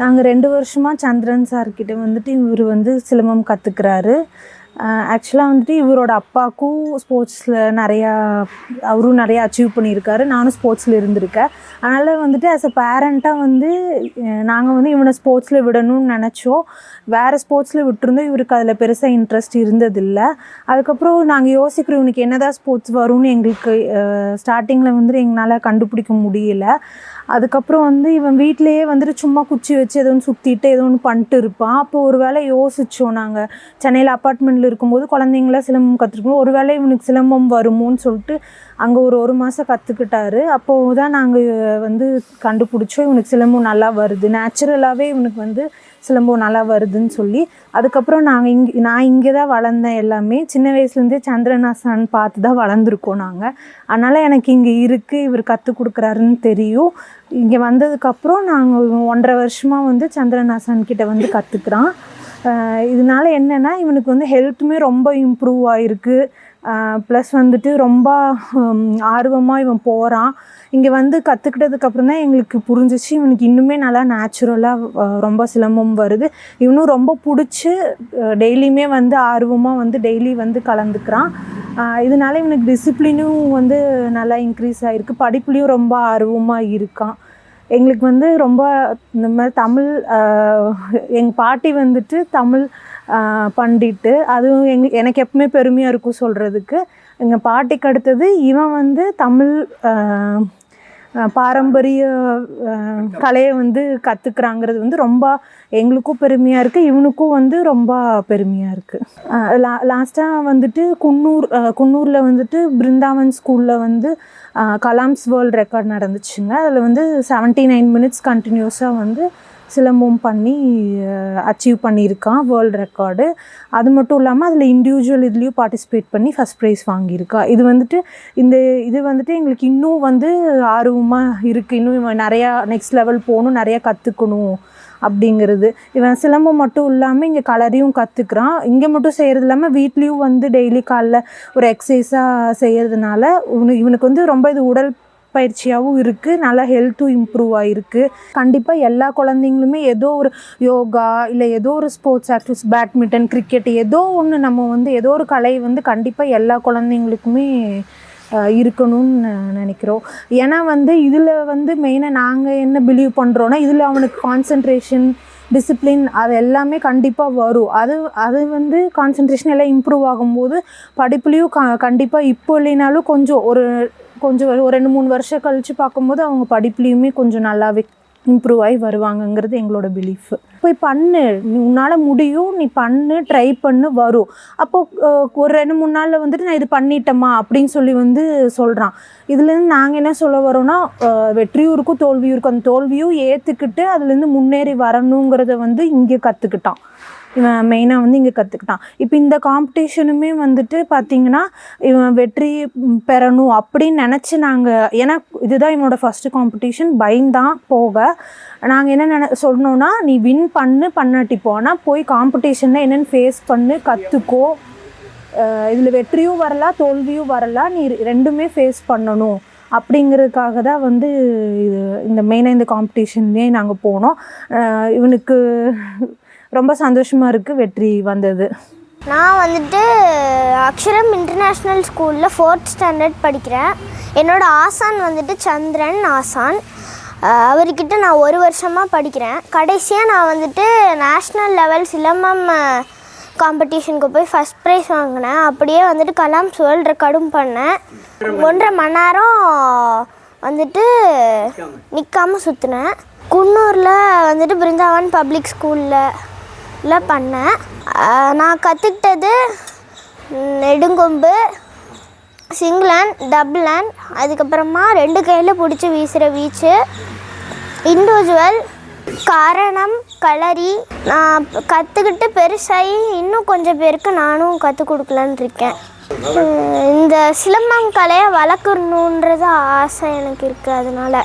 நாங்கள் ரெண்டு வருஷமாக சந்திரன் சார்கிட்ட வந்துட்டு இவர் வந்து சிலம்பம் கற்றுக்கிறாரு ஆக்சுவலாக வந்துட்டு இவரோட அப்பாவுக்கும் ஸ்போர்ட்ஸில் நிறையா அவரும் நிறையா அச்சீவ் பண்ணியிருக்காரு. நானும் ஸ்போர்ட்ஸில் இருந்திருக்கேன். அதனால் வந்துட்டு ஆஸ் அ பேரண்ட்டாக வந்து நாங்கள் வந்து இவனை ஸ்போர்ட்ஸில் விடணும்னு நினச்சோம். வேறு ஸ்போர்ட்ஸில் விட்டுருந்தோம். இவருக்கு அதில் பெருசாக இன்ட்ரெஸ்ட் இருந்ததில்லை. அதுக்கப்புறம் நாங்கள் யோசிக்கிறோம் இவனுக்கு என்னதான் ஸ்போர்ட்ஸ் வரும்னு எங்களுக்கு ஸ்டார்டிங்கில் வந்துட்டு எங்களால் கண்டுபிடிக்க முடியல. அதுக்கப்புறம் வந்து இவன் வீட்டிலேயே வந்துட்டு சும்மா குச்சி வச்சு எதோ ஒன்று சுற்றிட்டு ஏதோ ஒன்று பண்ணிட்டு இருப்பான். அப்போ ஒரு வேளை யோசித்தோம் நாங்கள் சென்னையில் அப்பார்ட்மெண்ட் ஸ்கூலில் இருக்கும்போது குழந்தைங்களாம் சிலம்பம் கற்றுக்கணும் ஒரு வேளை இவனுக்கு சிலம்பம் வருமோன்னு சொல்லிட்டு அங்கே ஒரு ஒரு மாதம் கற்றுக்கிட்டாரு அப்போது தான் நாங்கள் வந்து கண்டுபிடிச்சோம் இவனுக்கு சிலம்பம் நல்லா வருது. நேச்சுரலாகவே இவனுக்கு வந்து சிலம்பம் நல்லா வருதுன்னு சொல்லி. அதுக்கப்புறம் நாங்கள் இங்கே நான் இங்கே தான் வளர்ந்தேன் எல்லாமே. சின்ன வயசுலேருந்தே சந்திரநாசன் பார்த்து தான் வளர்ந்துருக்கோம் நாங்கள் அதனால் எனக்கு இங்கே இருக்குது இவர் கற்றுக் கொடுக்குறாருன்னு தெரியும். இங்கே வந்ததுக்கப்புறம் நாங்கள் ஒன்றரை வருஷமாக வந்து சந்திரநாசான் கிட்டே வந்து கற்றுக்குறான் இதனால என்னென்னா இவனுக்கு வந்து ஹெல்த்துமே ரொம்ப இம்ப்ரூவ் ஆகிருக்கு ப்ளஸ் வந்துட்டு ரொம்ப ஆர்வமாக இவன் போகிறான் இங்கே வந்து கற்றுக்கிட்டதுக்கப்புறம் தான் எங்களுக்கு புரிஞ்சிச்சு. இவனுக்கு இன்னுமே நல்லா நேச்சுரலாக ரொம்ப சிலம்பம் வருது. இவனும் ரொம்ப பிடிச்சி டெய்லியுமே வந்து ஆர்வமாக வந்து டெய்லி வந்து கலந்துக்கிறான். இதனால இவனுக்கு டிசிப்ளினும் வந்து நல்லா இன்க்ரீஸ் ஆகிருக்கு படிப்புலேயும் ரொம்ப ஆர்வமாக இருக்கான். எங்களுக்கு வந்து ரொம்ப இந்த மாதிரி தமிழ் எங்கள் பாட்டி வந்துட்டு தமிழ் பண்டிட்டு. அதுவும் எங் எனக்கு எப்பவுமே பெருமையாக இருக்கும் சொல்கிறதுக்கு எங்கள் பாட்டிக்கு அடுத்தது இவன் வந்து தமிழ் பாரம்பரிய கலையை வந்து கற்றுக்குறாங்கிறது வந்து ரொம்ப எங்களுக்கும் பெருமையாக இருக்குது இவனுக்கும் வந்து ரொம்ப பெருமையாக இருக்குது லா லாஸ்ட்டாக வந்துட்டு குன்னூர் குன்னூரில் வந்துட்டு பிருந்தாவன் ஸ்கூலில் வந்து கலாம்ஸ் வேர்ல்ட் ரெக்கார்ட் நடந்துச்சுங்க. அதில் வந்து செவன்ட்டி நைன் மினிட்ஸ் கண்டினியூஸாக வந்து சிலம்பம் பண்ணி அச்சீவ் பண்ணியிருக்கான் வேர்ல்டு ரெக்கார்டு அது மட்டும் இல்லாமல் அதில் இண்டிவிஜுவல் இதுலேயும் பார்ட்டிசிபேட் பண்ணி ஃபஸ்ட் ப்ரைஸ் வாங்கியிருக்கா. இது வந்துட்டு இந்த இது வந்துட்டு எங்களுக்கு இன்னும் வந்து ஆர்வமாக இருக்குது இன்னும் இவன் நிறையா நெக்ஸ்ட் லெவல் போகணும் நிறையா கற்றுக்கணும் அப்படிங்கிறது. இவன் சிலம்பம் மட்டும் இல்லாமல் இங்கே கலரையும் கற்றுக்குறான் இங்கே மட்டும் செய்கிறது இல்லாமல் வீட்லேயும் வந்து டெய்லி காலைல ஒரு எக்ஸசைஸாக செய்கிறதுனால இவனுக்கு இவனுக்கு வந்து ரொம்ப இது உடல் பயிற்சியாகவும் இருக்குது நல்லா ஹெல்த்தும் இம்ப்ரூவ் ஆகிருக்கு கண்டிப்பாக எல்லா குழந்தைங்களுமே ஏதோ ஒரு யோகா இல்லை ஏதோ ஒரு ஸ்போர்ட்ஸ் ஆக்டிவிஸ் பேட்மிண்டன் கிரிக்கெட் ஏதோ ஒன்று நம்ம வந்து ஏதோ ஒரு கலை வந்து கண்டிப்பாக எல்லா குழந்தைங்களுக்குமே இருக்கணும்னு நினைக்கிறோம். ஏன்னா வந்து இதில் வந்து மெயினாக நாங்கள் என்ன பிலீவ் பண்ணுறோன்னா இதில் அவனுக்கு கான்சன்ட்ரேஷன் டிசிப்ளின் அது எல்லாமே கண்டிப்பாக வரும். அது அது வந்து கான்சன்ட்ரேஷன் எல்லாம் இம்ப்ரூவ் ஆகும்போது படிப்புலேயும் க கண்டிப்பாக இப்போ இல்லைனாலும் கொஞ்சம் ஒரு கொஞ்சம் ஒரு ரெண்டு மூணு வருஷம் கழித்து பார்க்கும்போது அவங்க படிப்புலேயுமே கொஞ்சம் நல்லாவே இம்ப்ரூவ் ஆகி வருவாங்கங்கிறது எங்களோட பிலீஃப் போய் பண்ணு. நீ உன்னால் முடியும். நீ பண்ணு. ட்ரை பண்ணு. வரும். அப்போது ஒரு ரெண்டு மூணு நாளில் வந்துட்டு நான் இது பண்ணிட்டேம்மா அப்படின்னு சொல்லி வந்து சொல்கிறான் இதுலேருந்து நாங்கள் என்ன சொல்ல வரோன்னா வெற்றியும் இருக்கும் தோல்வியும் இருக்கும் அந்த தோல்வியும் ஏற்றுக்கிட்டு அதுலேருந்து முன்னேறி வரணுங்கிறத வந்து இங்கே கற்றுக்கிட்டான் இவன் மெயினாக வந்து இங்கே கற்றுக்கிட்டான் இப்போ இந்த காம்படிஷனுமே வந்துட்டு பார்த்திங்கன்னா இவன் வெற்றி பெறணும் அப்படின்னு நினச்சி நாங்கள் ஏன்னா இதுதான் இவனோட ஃபஸ்ட்டு காம்படிஷன் பயந்தான் போக. நாங்கள் என்ன நின சொன்னோன்னா நீ வின் பண்ணு பண்ணாட்டி போனால் போய் காம்படிஷனில் என்னென்னு ஃபேஸ் பண்ணு கற்றுக்கோ இதில் வெற்றியும் வரலாம் தோல்வியும் வரலாம் நீ ரெண்டுமே ஃபேஸ் பண்ணணும். அப்படிங்கிறதுக்காக தான் வந்து இது இந்த மெயினாக இந்த காம்படிஷன்லேயே நாங்கள் போனோம். இவனுக்கு ரொம்ப சந்தோஷமாக இருக்குது வெற்றி வந்தது. நான் வந்துட்டு அக்ஷரம் இன்டர்நேஷ்னல் ஸ்கூலில் ஃபோர்த் ஸ்டாண்டர்ட் படிக்கிறேன். என்னோடய ஆசான் வந்துட்டு சந்திரன் ஆசான். அவர்கிட்ட நான் ஒரு வருஷமாக படிக்கிறேன். கடைசியாக நான் வந்துட்டு நேஷ்னல் லெவல் சிலம்பம் காம்படிஷனுக்கு போய் ஃபஸ்ட் ப்ரைஸ் வாங்கினேன். அப்படியே வந்துட்டு கலாம் வேர்ல்டு ரெக்கார்டும் பண்ணேன். ஒன்றரை மணி நேரம் வந்துட்டு நிற்காமல் சுற்றினேன் குன்னூரில் வந்துட்டு பிருந்தாவன் பப்ளிக் ஸ்கூலில் பண்ணேன் நான் கற்றுக்கிட்டது நெடுங்கொம்பு சிங்கிளான் டபுளன் அதுக்கப்புறமா ரெண்டு கையில் பிடிச்சி வீசுகிற வீச்சு இண்டிவிஜுவல் காரணம் களரி. நான் கற்றுக்கிட்டு பெருசாகி இன்னும் கொஞ்சம் பேருக்கு நானும் கற்றுக் கொடுக்கலான் இருக்கேன். இந்த சிலம்பம் கலையை வளர்க்கணுன்றது ஆசை எனக்கு இருக்குது அதனால்.